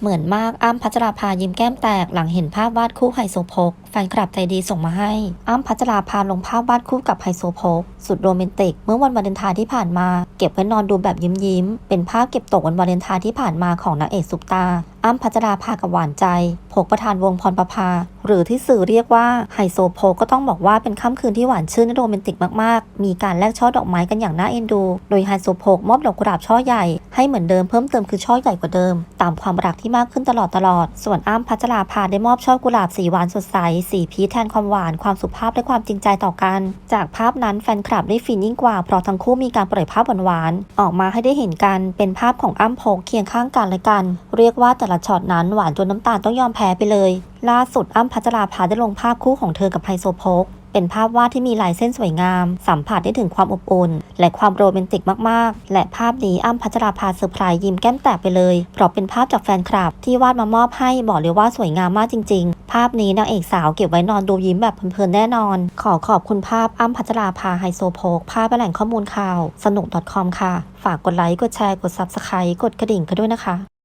เหมือนมากอ้ำพัชราภายิ้มแก้มแตกหลังเห็นภาพวาดคู่ไฮโซโพกแฟนคลับใจดีส่งมาให้ อ้ำพัชราภาลงภาพวาดคู่กับไฮโซโพกสุดโรแมนติก เมื่อวันวาเลนไทน์ที่ผ่านมา เก็บไว้นอนดูแบบยิ้มยิ้มๆเป็นภาพเก็บตกวันวาเลนไทน์ที่ผ่านมาของนางเอกซุปตา อ้ำพัชราภากับหวานใจพกประธานวงพรประภา หรือที่สื่อเรียกว่าไฮโซโพกก็ต้องบอกว่าเป็นค่ำคืนที่หวานชื่นและโรแมนติกมากๆ มีการแลกช่อดอกไม้กันอย่างน่าเอ็นดู โดยไฮโซโพกมอบดอกกุหลาบช่อใหญ่ ให้เหมือนเดิมเพิ่มเติมคือช่อใหญ่กว่าเดิม ตามความรักที่มากขึ้นตลอดตลอด ส่วนอ้ำพัชราภาได้มอบช่อกุหลาบสีหวานสดใส สีพีชแทนความหวาน ความสุภาพและความจริงใจต่อกัน จากภาพนั้นแฟนคลับได้ฟินยิ่งกว่า เพราะทั้งคู่มีการปล่อยภาพหวานๆออกมาให้ได้เห็นกันเป็นภาพของอ้ำโพกเคียงข้างกันและกัน เรียกว่าแต่ละช็อตนั้นหวานจนน้ำตาลต้องยอมแพ้ไปเลย ล่าสุดอ้ำพัชราภาได้ลงภาพคู่ของเธอกับไฮโซโพก เป็นภาพวาดที่มีลายเส้นสวยงาม สัมผัสได้ถึงความอบอุ่น และความโรแมนติกมากๆ และภาพนี้อ้ำพัชราภาเซอร์ไพรส์ยิ้มแก้มแตกไปเลย เพราะเป็นภาพจากแฟนคลับ ที่วาดมามอบให้บอกเลยว่าสวยงามมากจริง ๆ ภาพนี้นางเอกสาวเก็บไว้นอนดูยิ้มแบบเพลินๆแน่นอน ขอขอบคุณภาพอ้ำพัชราภาไฮโซโพกภาพและแหล่งข้อมูลข่าว สนุก .com ค่ะ ฝากกดไลค์กดแชร์กด subscribe กดกระดิ่งกันด้วยนะคะ